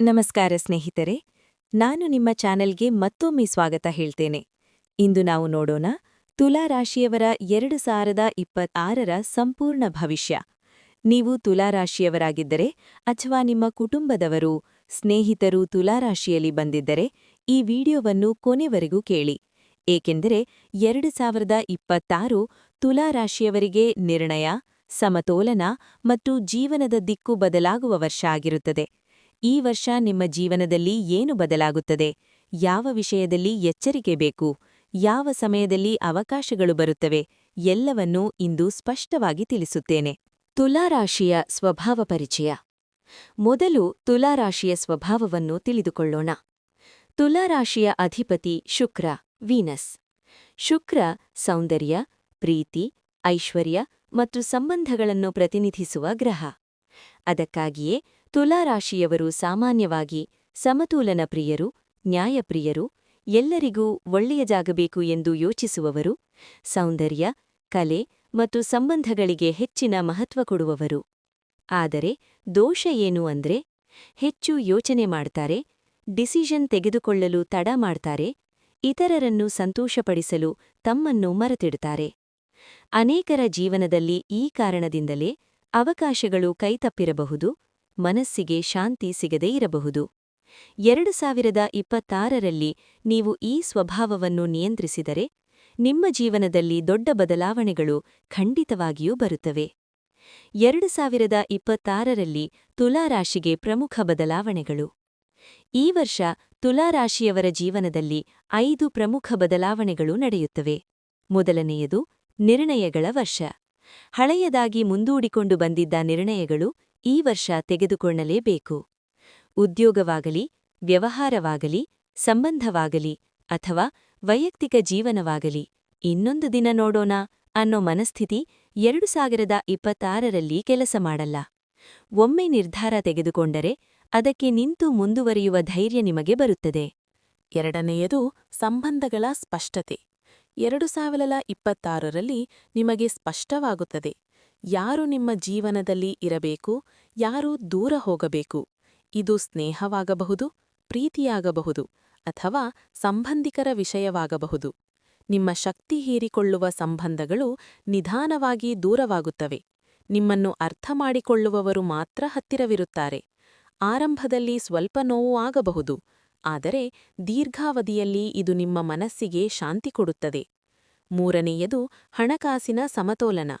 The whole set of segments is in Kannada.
ನಮಸ್ಕಾರ ಸ್ನೇಹಿತರೆ, ನಾನು ನಿಮ್ಮ ಚಾನೆಲ್ಗೆ ಮತ್ತೊಮ್ಮೆ ಸ್ವಾಗತ ಹೇಳ್ತೇನೆ. ಇಂದು ನಾವು ನೋಡೋಣ ತುಲಾ ರಾಶಿಯವರ ಎರಡು ಸಾವಿರದ ಇಪ್ಪತ್ತಾರರ ಸಂಪೂರ್ಣ ಭವಿಷ್ಯ. ನೀವು ತುಲಾರಾಶಿಯವರಾಗಿದ್ದರೆ ಅಥವಾ ನಿಮ್ಮ ಕುಟುಂಬದವರು, ಸ್ನೇಹಿತರು ತುಲಾರಾಶಿಯಲ್ಲಿ ಬಂದಿದ್ದರೆ ಈ ವಿಡಿಯೋವನ್ನು ಕೊನೆವರೆಗೂ ಕೇಳಿ. ಏಕೆಂದರೆ ಎರಡು ಸಾವಿರದ ಇಪ್ಪತ್ತಾರು ತುಲಾರಾಶಿಯವರಿಗೆ ನಿರ್ಣಯ, ಸಮತೋಲನ ಮತ್ತು ಜೀವನದ ದಿಕ್ಕು ಬದಲಾಗುವ ವರ್ಷ ಆಗಿರುತ್ತದೆ. ಈ ವರ್ಷ ನಿಮ್ಮ ಜೀವನದಲ್ಲಿ ಏನು ಬದಲಾಗುತ್ತದೆ? ಯಾವ ವಿಷಯದಲ್ಲಿ ಎಚ್ಚರಿಕೆ ಬೇಕು? ಯಾವ ಸಮಯದಲ್ಲಿ ಅವಕಾಶಗಳು ಬರುತ್ತವೆ? ಎಲ್ಲವನ್ನೂ ಇಂದು ಸ್ಪಷ್ಟವಾಗಿ ತಿಳಿಸುತ್ತೇನೆ. ತುಲಾರಾಶಿಯ ಸ್ವಭಾವ ಪರಿಚಯ. ಮೊದಲು ತುಲಾರಾಶಿಯ ಸ್ವಭಾವವನ್ನು ತಿಳಿದುಕೊಳ್ಳೋಣ. ತುಲಾರಾಶಿಯ ಅಧಿಪತಿ ಶುಕ್ರ, ವೀನಸ್. ಶುಕ್ರ, ಸೌಂದರ್ಯ, ಪ್ರೀತಿ, ಐಶ್ವರ್ಯ ಮತ್ತು ಸಂಬಂಧಗಳನ್ನು ಪ್ರತಿನಿಧಿಸುವ ಗ್ರಹ. ಅದಕ್ಕಾಗಿಯೇ ತುಲಾರಾಶಿಯವರು ಸಾಮಾನ್ಯವಾಗಿ ಸಮತೋಲನ ಪ್ರಿಯರು, ನ್ಯಾಯಪ್ರಿಯರು, ಎಲ್ಲರಿಗೂ ಒಳ್ಳೆಯದಾಗಬೇಕು ಎಂದು ಯೋಚಿಸುವವರು, ಸೌಂದರ್ಯ, ಕಲೆ ಮತ್ತು ಸಂಬಂಧಗಳಿಗೆ ಹೆಚ್ಚಿನ ಮಹತ್ವ ಕೊಡುವವರು. ಆದರೆ ದೋಷ ಏನು ಅಂದ್ರೆ ಹೆಚ್ಚು ಯೋಚನೆ ಮಾಡ್ತಾರೆ, ಡಿಸಿಷನ್ ತೆಗೆದುಕೊಳ್ಳಲು ತಡ ಮಾಡ್ತಾರೆ, ಇತರರನ್ನು ಸಂತೋಷಪಡಿಸಲು ತಮ್ಮನ್ನು ಮರೆತಿಡುತ್ತಾರೆ ಅನೇಕರ ಜೀವನದಲ್ಲಿ ಈ ಕಾರಣದಿಂದಲೇ ಅವಕಾಶಗಳು ಕೈತಪ್ಪಿರಬಹುದು ಮನಸ್ಸಿಗೆ ಶಾಂತಿ ಸಿಗದೇ ಇರಬಹುದು. ಎರಡು ಸಾವಿರದ ಇಪ್ಪತ್ತಾರರಲ್ಲಿ ನೀವು ಈ ಸ್ವಭಾವವನ್ನು ನಿಯಂತ್ರಿಸಿದರೆ, ನಿಮ್ಮ ಜೀವನದಲ್ಲಿ ದೊಡ್ಡ ಬದಲಾವಣೆಗಳು ಖಂಡಿತವಾಗಿಯೂ ಬರುತ್ತವೆ. ಎರಡು ಸಾವಿರದ ಇಪ್ಪತ್ತಾರರಲ್ಲಿ ತುಲಾರಾಶಿಗೆ ಪ್ರಮುಖ ಬದಲಾವಣೆಗಳು. ಈ ವರ್ಷ ತುಲಾರಾಶಿಯವರ ಜೀವನದಲ್ಲಿ ಐದು ಪ್ರಮುಖ ಬದಲಾವಣೆಗಳು ನಡೆಯುತ್ತವೆ. ಮೊದಲನೆಯದು ನಿರ್ಣಯಗಳ ವರ್ಷ. ಹಳೆಯದಾಗಿ ಮುಂದೂಡಿಕೊಂಡು ಬಂದಿದ್ದ ನಿರ್ಣಯಗಳು ಈ ವರ್ಷ ತೆಗೆದುಕೊಳ್ಳಲೇಬೇಕು. ಉದ್ಯೋಗವಾಗಲಿ, ವ್ಯವಹಾರವಾಗಲಿ, ಸಂಬಂಧವಾಗಲಿ ಅಥವಾ ವೈಯಕ್ತಿಕ ಜೀವನವಾಗಲಿ, ಇನ್ನೊಂದು ದಿನ ನೋಡೋಣ ಅನ್ನೋ ಮನಸ್ಥಿತಿ ಎರಡು ಸಾವಿರದ ಇಪ್ಪತ್ತಾರರಲ್ಲಿ ಕೆಲಸ ಮಾಡಲ್ಲ. ಒಮ್ಮೆ ನಿರ್ಧಾರ ತೆಗೆದುಕೊಂಡರೆ ಅದಕ್ಕೆ ನಿಂತು ಮುಂದುವರಿಯುವ ಧೈರ್ಯ ನಿಮಗೆ ಬರುತ್ತದೆ. ಎರಡನೆಯದು ಸಂಬಂಧಗಳ ಸ್ಪಷ್ಟತೆ. ಎರಡು ಸಾವಿರದ ನಿಮಗೆ ಸ್ಪಷ್ಟವಾಗುತ್ತದೆ. ಯಾರು ನಿಮ್ಮ ಜೀವನದಲ್ಲಿ ಇರಬೇಕು, ಯಾರು ದೂರ ಹೋಗಬೇಕು? ಇದು ಸ್ನೇಹವಾಗಬಹುದು, ಪ್ರೀತಿಯಾಗಬಹುದು, ಅಥವಾ ಸಂಬಂಧಿಕರ ವಿಷಯವಾಗಬಹುದು. ನಿಮ್ಮ ಶಕ್ತಿ ಹೀರಿಕೊಳ್ಳುವ ಸಂಬಂಧಗಳು ನಿಧಾನವಾಗಿ ದೂರವಾಗುತ್ತವೆ. ನಿಮ್ಮನ್ನು ಅರ್ಥ ಮಾಡಿಕೊಳ್ಳುವವರು ಮಾತ್ರ ಹತ್ತಿರವಿರುತ್ತಾರೆ. ಆರಂಭದಲ್ಲಿ ಸ್ವಲ್ಪ ನೋವು ಆಗಬಹುದು, ಆದರೆ ದೀರ್ಘಾವಧಿಯಲ್ಲಿ ಇದು ನಿಮ್ಮ ಮನಸ್ಸಿಗೆ ಶಾಂತಿ ಕೊಡುತ್ತದೆ. ಮೂರನೆಯದು ಹಣಕಾಸಿನ ಸಮತೋಲನ.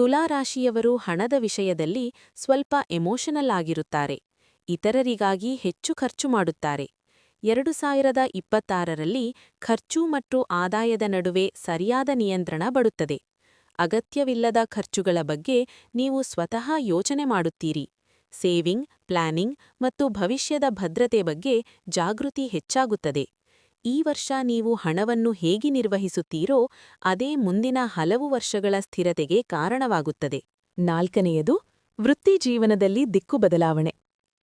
ತುಲಾರಾಶಿಯವರು ಹಣದ ವಿಷಯದಲ್ಲಿ ಸ್ವಲ್ಪ ಎಮೋಷನಲ್ ಆಗಿರುತ್ತಾರೆ. ಇತರರಿಗಾಗಿ ಹೆಚ್ಚು ಖರ್ಚು ಮಾಡುತ್ತಾರೆ. ಎರಡು ಸಾವಿರದ ಇಪ್ಪತ್ತಾರರಲ್ಲಿ ಖರ್ಚು ಮತ್ತು ಆದಾಯದ ನಡುವೆ ಸರಿಯಾದ ನಿಯಂತ್ರಣ ಬಡುತ್ತದೆ ಅಗತ್ಯವಿಲ್ಲದ ಖರ್ಚುಗಳ ಬಗ್ಗೆ ನೀವು ಸ್ವತಃ ಯೋಚನೆ ಮಾಡುತ್ತೀರಿ. ಸೇವಿಂಗ್, ಪ್ಲಾನಿಂಗ್ ಮತ್ತು ಭವಿಷ್ಯದ ಭದ್ರತೆ ಬಗ್ಗೆ ಜಾಗೃತಿ ಹೆಚ್ಚಾಗುತ್ತದೆ. ಈ ವರ್ಷ ನೀವು ಹಣವನ್ನು ಹೇಗೆ ನಿರ್ವಹಿಸುತ್ತೀರೋ ಅದೇ ಮುಂದಿನ ಹಲವು ವರ್ಷಗಳ ಸ್ಥಿರತೆಗೆ ಕಾರಣವಾಗುತ್ತದೆ. ನಾಲ್ಕನೆಯದು, ವೃತ್ತಿ ಜೀವನದಲ್ಲಿ ದಿಕ್ಕು ಬದಲಾವಣೆ.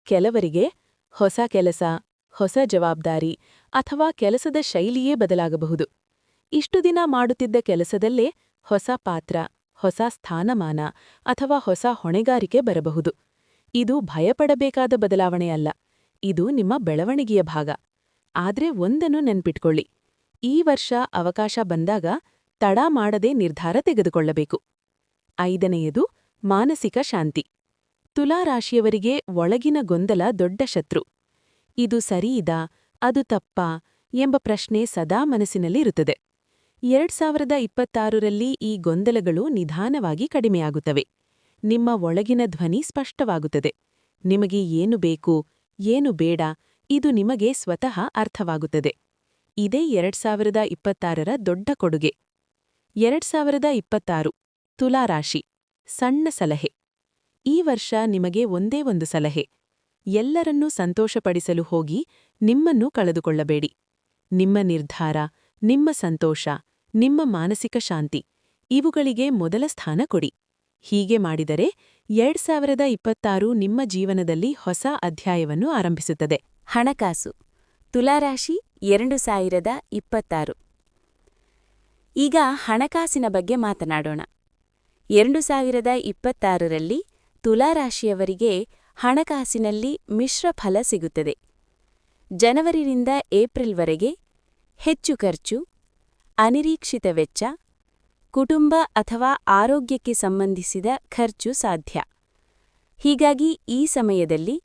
ಕೆಲವರಿಗೆ ಹೊಸ ಕೆಲಸ, ಹೊಸ ಜವಾಬ್ದಾರಿ ಅಥವಾ ಕೆಲಸದ ಶೈಲಿಯೇ ಬದಲಾಗಬಹುದು. ಇಷ್ಟು ದಿನ ಮಾಡುತ್ತಿದ್ದ ಕೆಲಸದಲ್ಲೇ ಹೊಸ ಪಾತ್ರ, ಹೊಸ ಸ್ಥಾನಮಾನ ಅಥವಾ ಹೊಸ ಹೊಣೆಗಾರಿಕೆ ಬರಬಹುದು. ಇದು ಭಯಪಡಬೇಕಾದ ಬದಲಾವಣೆಯಲ್ಲ. ಇದು ನಿಮ್ಮ ಬೆಳವಣಿಗೆಯ ಭಾಗ. ಆದ್ರೆ ಒಂದನ್ನು ನೆನ್ಪಿಟ್ಕೊಳ್ಳಿ. ಈ ವರ್ಷ ಅವಕಾಶ ಬಂದಾಗ ತಡ ಮಾಡದೆ ನಿರ್ಧಾರ ತೆಗೆದುಕೊಳ್ಳಬೇಕು. ಐದನೆಯದು, ಮಾನಸಿಕ ಶಾಂತಿ. ತುಲಾರಾಶಿಯವರಿಗೆ ಒಳಗಿನ ಗೊಂದಲ ದೊಡ್ಡ ಶತ್ರು. ಇದು ಸರಿಯಿದ ಅದು ತಪ್ಪಾ ಎಂಬ ಪ್ರಶ್ನೆ ಸದಾ ಮನಸ್ಸಿನಲ್ಲಿರುತ್ತದೆ. ಎರಡ್ ಸಾವಿರದ ಇಪ್ಪತ್ತಾರರಲ್ಲಿ ಈ ಗೊಂದಲಗಳು ನಿಧಾನವಾಗಿ ಕಡಿಮೆಯಾಗುತ್ತವೆ. ನಿಮ್ಮ ಒಳಗಿನ ಧ್ವನಿ ಸ್ಪಷ್ಟವಾಗುತ್ತದೆ. ನಿಮಗೆ ಏನು ಬೇಕು, ಏನು ಬೇಡ ಇದು ನಿಮಗೆ ಸ್ವತಃ ಅರ್ಥವಾಗುತ್ತದೆ. ಇದೇ ಎರಡ್ ಸಾವಿರದ ಇಪ್ಪತ್ತಾರರ ದೊಡ್ಡ ಕೊಡುಗೆ. ಎರಡ್ ಸಾವಿರದ ಇಪ್ಪತ್ತಾರು ತುಲಾರಾಶಿ ಸಣ್ಣ ಸಲಹೆ. ಈ ವರ್ಷ ನಿಮಗೆ ಒಂದೇ ಒಂದು ಸಲಹೆ. ಎಲ್ಲರನ್ನೂ ಸಂತೋಷಪಡಿಸಲು ಹೋಗಿ ನಿಮ್ಮನ್ನು ಕಳೆದುಕೊಳ್ಳಬೇಡಿ. ನಿಮ್ಮ ನಿರ್ಧಾರ, ನಿಮ್ಮ ಸಂತೋಷ, ನಿಮ್ಮ ಮಾನಸಿಕ ಶಾಂತಿ, ಇವುಗಳಿಗೆ ಮೊದಲ ಸ್ಥಾನ ಕೊಡಿ. ಹೀಗೆ ಮಾಡಿದರೆ ಎರಡ್ ಸಾವಿರದ ಇಪ್ಪತ್ತಾರು ನಿಮ್ಮ ಜೀವನದಲ್ಲಿ ಹೊಸ ಅಧ್ಯಾಯವನ್ನು ಆರಂಭಿಸುತ್ತದೆ. ಹಣಕಾಸು. ತುಲಾರಾಶಿ ಎರಡು ಸಾವಿರದ ಇಪ್ಪತ್ತಾರು. ಈಗ ಹಣಕಾಸಿನ ಬಗ್ಗೆ ಮಾತನಾಡೋಣ. ಎರಡು ಸಾವಿರದ ಇಪ್ಪತ್ತಾರರಲ್ಲಿ ತುಲಾರಾಶಿಯವರಿಗೆ ಹಣಕಾಸಿನಲ್ಲಿ ಮಿಶ್ರ ಫಲ ಸಿಗುತ್ತದೆ. ಜನವರಿಯಿಂದ ಏಪ್ರಿಲ್ವರೆಗೆ ಹೆಚ್ಚು ಖರ್ಚು, ಅನಿರೀಕ್ಷಿತ ವೆಚ್ಚ, ಕುಟುಂಬ ಅಥವಾ ಆರೋಗ್ಯಕ್ಕೆ ಸಂಬಂಧಿಸಿದ ಖರ್ಚು ಸಾಧ್ಯ. ಹೀಗಾಗಿ ಈ ಸಮಯದಲ್ಲಿ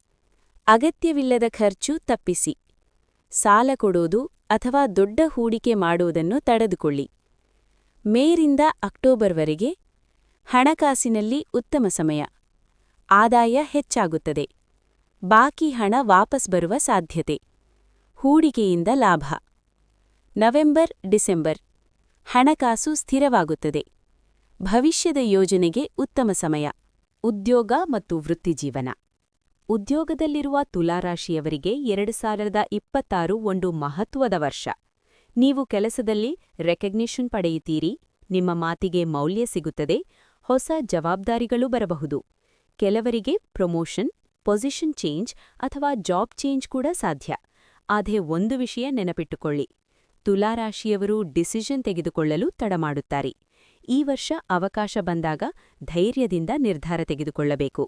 ಅಗತ್ಯವಿಲ್ಲದ ಖರ್ಚು ತಪ್ಪಿಸಿ. ಸಾಲ ಕೊಡೋದು ಅಥವಾ ದೊಡ್ಡ ಹೂಡಿಕೆ ಮಾಡುವುದನ್ನು ತಡೆದುಕೊಳ್ಳಿ. ಮೇರಿಂದ ಅಕ್ಟೋಬರ್ವರೆಗೆ ಹಣಕಾಸಿನಲ್ಲಿ ಉತ್ತಮ ಸಮಯ. ಆದಾಯ ಹೆಚ್ಚಾಗುತ್ತದೆ. ಬಾಕಿ ಹಣ ವಾಪಸ್ ಬರುವ ಸಾಧ್ಯತೆ. ಹೂಡಿಕೆಯಿಂದ ಲಾಭ. November, December. ಹಣಕಾಸು ಸ್ಥಿರವಾಗುತ್ತದೆ. ಭವಿಷ್ಯದ ಯೋಜನೆಗೆ ಉತ್ತಮ ಸಮಯ. ಉದ್ಯೋಗ ಮತ್ತು ವೃತ್ತಿಜೀವನ. ಉದ್ಯೋಗದಲ್ಲಿರುವ ತುಲಾರಾಶಿಯವರಿಗೆ ಎರಡು ಸಾವಿರದ ಇಪ್ಪತ್ತಾರು ಒಂದು ಮಹತ್ವದ ವರ್ಷ. ನೀವು ಕೆಲಸದಲ್ಲಿ ರೆಕಗ್ನಿಷನ್ ಪಡೆಯುತ್ತೀರಿ, ನಿಮ್ಮ ಮಾತಿಗೆ ಮೌಲ್ಯ ಸಿಗುತ್ತದೆ, ಹೊಸ ಜವಾಬ್ದಾರಿಗಳು ಬರಬಹುದು. ಕೆಲವರಿಗೆ ಪ್ರಮೋಷನ್, ಪೊಸಿಷನ್ ಚೇಂಜ್ ಅಥವಾ ಜಾಬ್ ಚೇಂಜ್ ಕೂಡ ಸಾಧ್ಯ. ಆದರೆ ಒಂದು ವಿಷಯ ನೆನಪಿಟ್ಟುಕೊಳ್ಳಿ, ತುಲಾರಾಶಿಯವರು ಡಿಸಿಷನ್ ತೆಗೆದುಕೊಳ್ಳಲು ತಡಮಾಡುತ್ತಾರೆ ಈ ವರ್ಷ ಅವಕಾಶ ಬಂದಾಗ ಧೈರ್ಯದಿಂದ ನಿರ್ಧಾರ ತೆಗೆದುಕೊಳ್ಳಬೇಕು.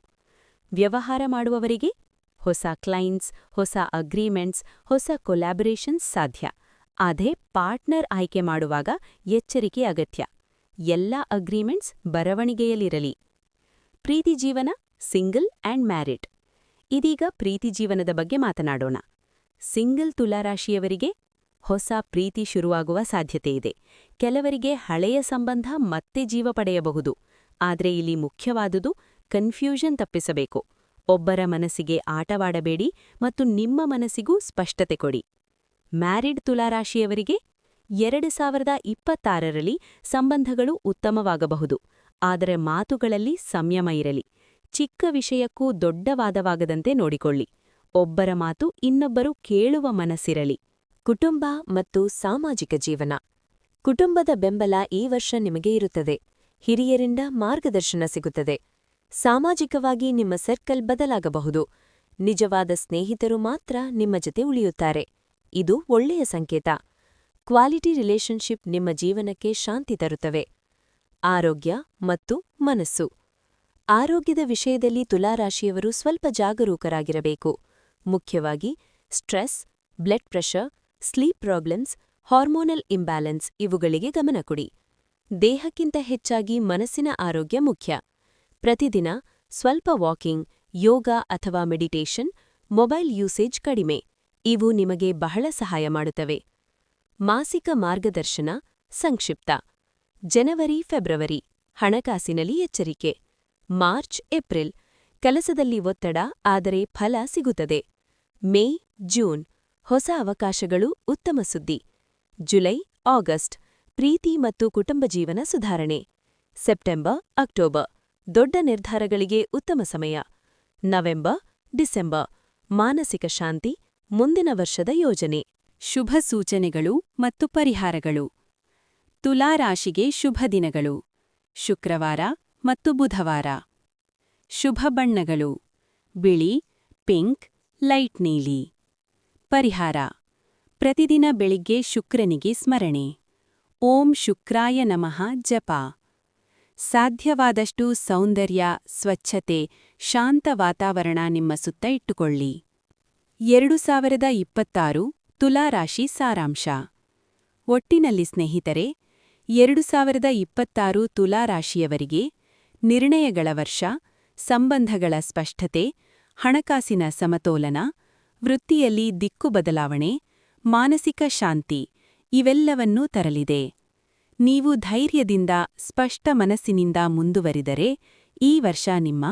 ವ್ಯವಹಾರ ಮಾಡುವವರಿಗೆ ಹೊಸ ಕ್ಲೈಂಟ್ಸ್ ಹೊಸ ಅಗ್ರೀಮೆಂಟ್ಸ್ ಹೊಸ ಕೊಲ್ಯಾಬರೇಷನ್ಸ್ ಸಾಧ್ಯ. ಅದೇ ಪಾರ್ಟ್ನರ್ ಆಯ್ಕೆ ಮಾಡುವಾಗ ಎಚ್ಚರಿಕೆ ಅಗತ್ಯ. ಎಲ್ಲ ಅಗ್ರೀಮೆಂಟ್ಸ್ ಬರವಣಿಗೆಯಲ್ಲಿರಲಿ. ಪ್ರೀತಿ ಜೀವನ ಸಿಂಗಲ್ ಆ್ಯಂಡ್ ಮ್ಯಾರಿಡ್ ಇದೀಗ ಪ್ರೀತಿ ಜೀವನದ ಬಗ್ಗೆ ಮಾತನಾಡೋಣ. ಸಿಂಗಲ್ ತುಲಾರಾಶಿಯವರಿಗೆ ಹೊಸ ಪ್ರೀತಿ ಶುರುವಾಗುವ ಸಾಧ್ಯತೆ ಇದೆ. ಕೆಲವರಿಗೆ ಹಳೆಯ ಸಂಬಂಧ ಮತ್ತೆ ಜೀವ ಪಡೆಯಬಹುದು. ಆದರೆ ಇಲ್ಲಿ ಮುಖ್ಯವಾದುದು ಕನ್ಫ್ಯೂಷನ್ ತಪ್ಪಿಸಬೇಕು. ಒಬ್ಬರ ಮನಸ್ಸಿಗೆ ಆಟವಾಡಬೇಡಿ ಮತ್ತು ನಿಮ್ಮ ಮನಸ್ಸಿಗೂ ಸ್ಪಷ್ಟತೆ ಕೊಡಿ. ಮ್ಯಾರಿಡ್ ತುಲಾರಾಶಿಯವರಿಗೆ ಎರಡು ಸಾವಿರದ ಇಪ್ಪತ್ತಾರರಲ್ಲಿ ಸಂಬಂಧಗಳು ಉತ್ತಮವಾಗಬಹುದು. ಆದರೆ ಮಾತುಗಳಲ್ಲಿ ಸಂಯಮ ಇರಲಿ. ಚಿಕ್ಕ ವಿಷಯಕ್ಕೂ ದೊಡ್ಡ ವಾದವಾಗದಂತೆ ನೋಡಿಕೊಳ್ಳಿ. ಒಬ್ಬರ ಮಾತು ಇನ್ನೊಬ್ಬರು ಕೇಳುವ ಮನಸ್ಸಿರಲಿ. ಕುಟುಂಬ ಮತ್ತು ಸಾಮಾಜಿಕ ಜೀವನ. ಕುಟುಂಬದ ಬೆಂಬಲ ಈ ವರ್ಷ ನಿಮಗೆ ಇರುತ್ತದೆ. ಹಿರಿಯರಿಂದ ಮಾರ್ಗದರ್ಶನ ಸಿಗುತ್ತದೆ. ಸಾಮಾಜಿಕವಾಗಿ ನಿಮ್ಮ ಸರ್ಕಲ್ ಬದಲಾಗಬಹುದು. ನಿಜವಾದ ಸ್ನೇಹಿತರು ಮಾತ್ರ ನಿಮ್ಮ ಜತೆ ಉಳಿಯುತ್ತಾರೆ. ಇದು ಒಳ್ಳೆಯ ಸಂಕೇತ. ಕ್ವಾಲಿಟಿ ರಿಲೇಶನ್ಶಿಪ್ ನಿಮ್ಮ ಜೀವನಕ್ಕೆ ಶಾಂತಿ ತರುತ್ತವೆ. ಆರೋಗ್ಯ ಮತ್ತು ಮನಸ್ಸು. ಆರೋಗ್ಯದ ವಿಷಯದಲ್ಲಿ ತುಲಾರಾಶಿಯವರು ಸ್ವಲ್ಪ ಜಾಗರೂಕರಾಗಿರಬೇಕು. ಮುಖ್ಯವಾಗಿ stress, blood pressure, sleep problems, hormonal imbalance ಇವುಗಳಿಗೆ ಗಮನ ಕೊಡಿ. ದೇಹಕ್ಕಿಂತ ಹೆಚ್ಚಾಗಿ ಮನಸ್ಸಿನ ಆರೋಗ್ಯ ಮುಖ್ಯ. ಪ್ರತಿದಿನ ಸ್ವಲ್ಪ ವಾಕಿಂಗ್, ಯೋಗ ಅಥವಾ ಮೆಡಿಟೇಷನ್, ಮೊಬೈಲ್ ಯೂಸೇಜ್ ಕಡಿಮೆ. ಇವು ನಿಮಗೆ ಬಹಳ ಸಹಾಯ ಮಾಡುತ್ತವೆ. ಮಾಸಿಕ ಮಾರ್ಗದರ್ಶನ ಸಂಕ್ಷಿಪ್ತ. ಜನವರಿ, ಫೆಬ್ರವರಿ. ಹಣಕಾಸಿನಲ್ಲಿ ಎಚ್ಚರಿಕೆ. March, April. ಕೆಲಸದಲ್ಲಿ ಒತ್ತಡ, ಆದರೆ ಫಲ ಸಿಗುತ್ತದೆ. May, June. ಹೊಸ ಅವಕಾಶಗಳು ಉತ್ತಮ ಸುದ್ದಿ. July, August. ಪ್ರೀತಿ ಮತ್ತು ಕುಟುಂಬ ಜೀವನ ಸುಧಾರಣೆ. September, October. ದೊಡ್ಡ ನಿರ್ಧಾರಗಳಿಗೆ ಉತ್ತಮ ಸಮಯ. ನವೆಂಬರ್, ಡಿಸೆಂಬರ್, ಮಾನಸಿಕ ಶಾಂತಿ, ಮುಂದಿನ ವರ್ಷದ ಯೋಜನೆ. ಶುಭ ಸೂಚನೆಗಳು ಮತ್ತು ಪರಿಹಾರಗಳು. ತುಲಾರಾಶಿಗೆ ಶುಭ ದಿನಗಳು. ಶುಕ್ರವಾರ ಮತ್ತು ಬುಧವಾರ. ಶುಭ ಬಣ್ಣಗಳು. ಬಿಳಿ, ಪಿಂಕ್, ಲೈಟ್ ನೀಲಿ. ಪರಿಹಾರ. ಪ್ರತಿದಿನ ಬೆಳಿಗ್ಗೆ ಶುಕ್ರನಿಗೆ ಸ್ಮರಣೆ. ಓಂ ಶುಕ್ರಾಯ ನಮಃ ಜಪ. ಸಾಧ್ಯವಾದಷ್ಟು ಸೌಂದರ್ಯ, ಸ್ವಚ್ಛತೆ, ಶಾಂತ ವಾತಾವರಣ ನಿಮ್ಮ ಸುತ್ತ ಇಟ್ಟುಕೊಳ್ಳಿ. ಎರಡು ಸಾವಿರದ ಇಪ್ಪತ್ತಾರು ತುಲಾರಾಶಿ ಸಾರಾಂಶ. ಒಟ್ಟಿನಲ್ಲಿ ಸ್ನೇಹಿತರೆ, ಎರಡು ಸಾವಿರದ ಇಪ್ಪತ್ತಾರು ತುಲಾರಾಶಿಯವರಿಗೆ ನಿರ್ಣಯಗಳ ವರ್ಷ, ಸಂಬಂಧಗಳ ಸ್ಪಷ್ಟತೆ, ಹಣಕಾಸಿನ ಸಮತೋಲನ, ವೃತ್ತಿಯಲ್ಲಿ ದಿಕ್ಕು ಬದಲಾವಣೆ, ಮಾನಸಿಕ ಶಾಂತಿ ಇವೆಲ್ಲವನ್ನೂ ತರಲಿದೆ. ನೀವು ಧೈರ್ಯದಿಂದ ಸ್ಪಷ್ಟ ಮನಸ್ಸಿನಿಂದ ಮುಂದುವರಿದರೆ ಈ ವರ್ಷ ನಿಮ್ಮ